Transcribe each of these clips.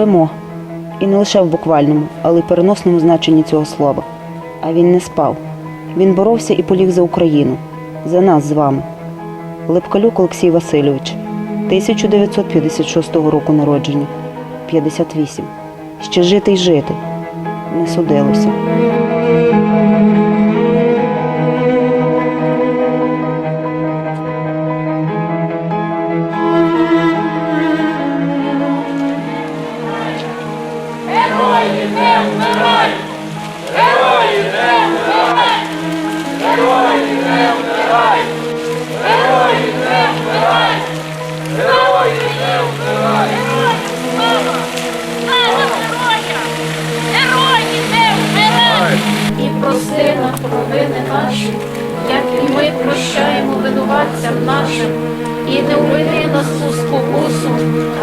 спимо. І не лише в буквальному, але й переносному значенні цього слова. А він не спав. Він боровся і поліг за Україну, за нас з вами. Лепкалюк Олексій Васильович, 1956 року народження, 58. Ще жити й жити. Не судилося. Герої не вмирають! Герої не вмирають! Герої не вмирають! Герої не вмирають! Герої не героям! Герої не вмирають! і прости нам провини наші, як і ми прощаємо винуватцям нашим, і не введи нас у спокусу,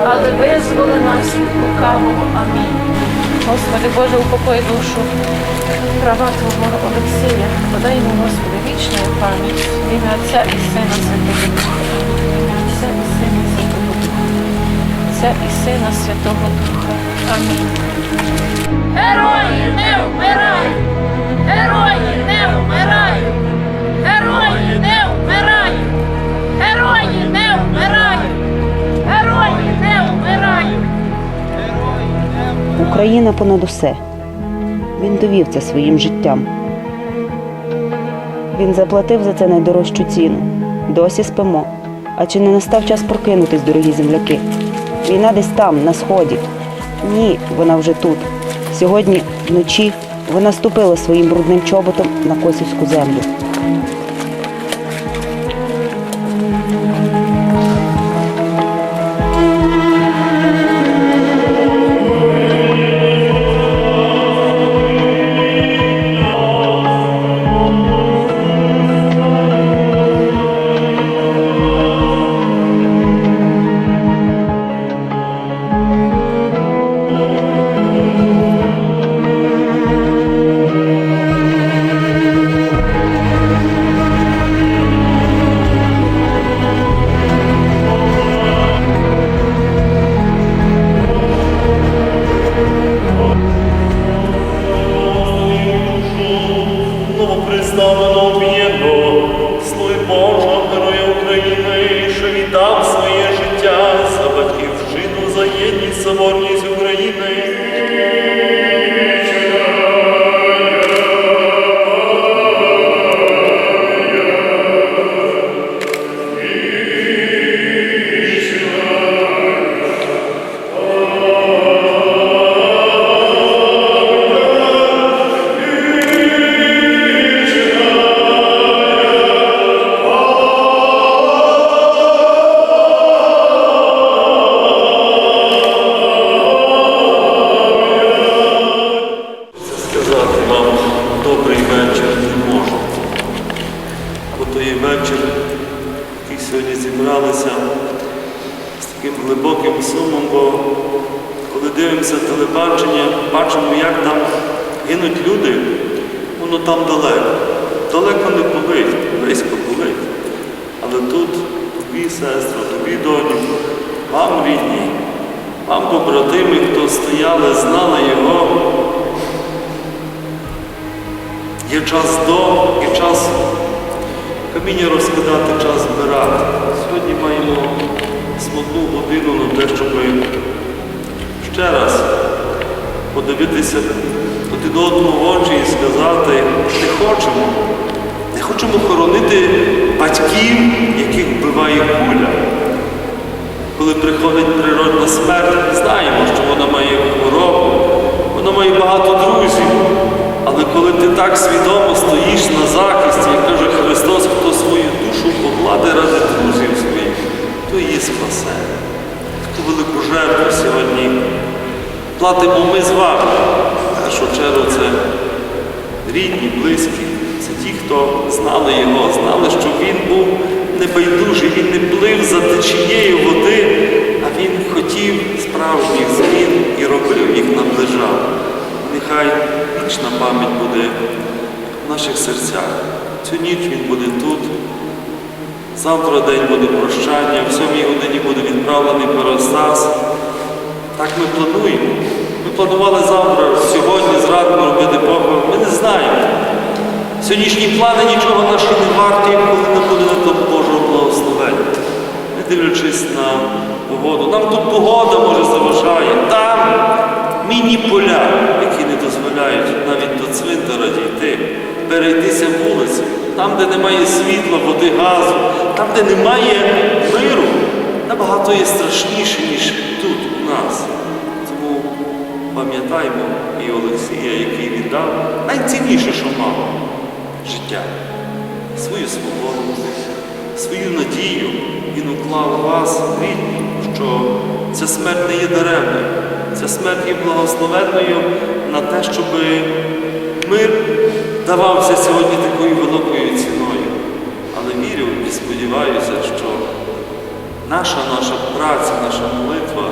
але визволи нас від. Амінь. Господи Боже, упокой душу права Твого Олексія, подай йому, Господи, вічну пам'ять, ім'я Отця і Сина Святого Духа. Отця і Сина Святого Духа. Отця і Сина Святого Духа. Амінь. Герої не вмирають! Герої не вмирають! Герої не вмирають! Герої не вмирають! Україна понад усе. Він довів це своїм життям. Він заплатив за це найдорожчу ціну. Досі спимо. А чи не настав час прокинутись, дорогі земляки? Війна десь там, на сході. Ні, вона вже тут. Сьогодні вночі вона ступила своїм брудним чоботом на косівську землю. Таким глибоким сумом, бо коли дивимося телебачення, бачимо, як там гинуть люди, воно там далеко. Далеко не болить, близько болить. Але тут тобі, сестро, тобі, доню, вам рідні, вам побратими, хто стояли, знали його. Є час до і час каміння розкидати, час збирати. Те, щоб ще раз подивитися один одному в очі і сказати, не хочемо. Не хочемо хоронити батьків, яких вбиває куля. Коли приходить природна смерть, знаємо, що вона має хворобу, вона має багато друзів. Але коли ти так свідомо стоїш на захисті, як каже Христос, хто свою душу покладе ради друзів платимо ми з вами. В першу чергу це рідні, близькі, це ті, хто знали його, знали, що він був небайдужий, він не плив за течією води, а він хотів справжніх змін і робив їх, наближав. Нехай вічна пам'ять буде в наших серцях. Цю ніч він буде тут. Завтра день буде прощання, в сьомій годині буде відправлений Парастас. Так ми плануємо. Планували завтра, сьогодні зранку робити похорон. Ми не знаємо. Сьогоднішні плани нічого наші не варті, коли не буде на тому Божого благословення. Не дивлячись на погоду. Нам тут погода може заважає. Там міні-поля, які не дозволяють навіть до цвинтара дійти, перейтися вулицю, там, де немає світла, води, газу, там, де немає миру, набагато є страшніше, ніж тут у нас. Тому пам'ятаймо і Олексія, який віддав найцінніше, що мав життя, свою свободу, свою надію. Він уклав вас, рідні, що ця смерть не є даремною, ця смерть є благословенною на те, щоб мир давався сьогодні такою великою ціною. Але вірю і сподіваюся, що наша наша праця, наша молитва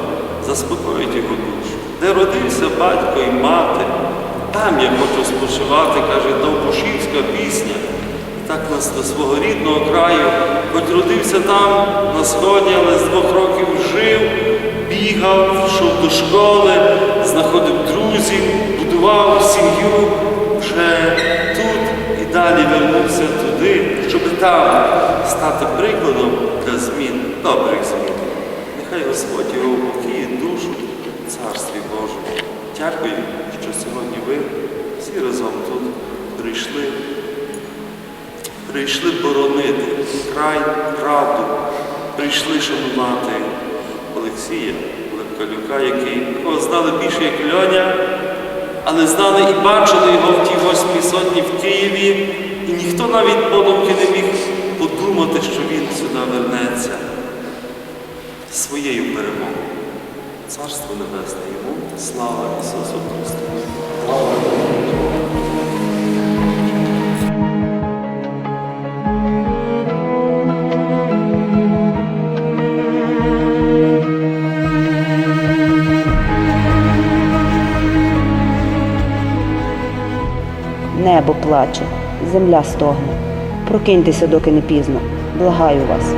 заспокоїть його. Де родився батько і мати, там я хочу спочивати, каже Довбушівська пісня. І так нас до свого рідного краю, хоч родився там, на сході, але з двох років жив, бігав, йшов до школи, знаходив друзів, будував сім'ю, вже тут і далі вернувся туди, щоб там стати прикладом для змін, добрих змін. Нехай Господь його упокіє душу Царстві Божому. Дякую, що сьогодні ви всі разом тут прийшли. Прийшли боронити край, правду, прийшли шанувати Олексія Лепкалюка, який якого знали більше як Льоня, але знали і бачили його в тій восьмій сотні в Києві, і ніхто навіть подумки не міг подумати, що він сюди вернеться своєю перемогою. Царство Небесне йому, слава Ісусу Христу! Слава Небо плаче, земля стогне. Прокиньтеся, доки не пізно. Благаю вас.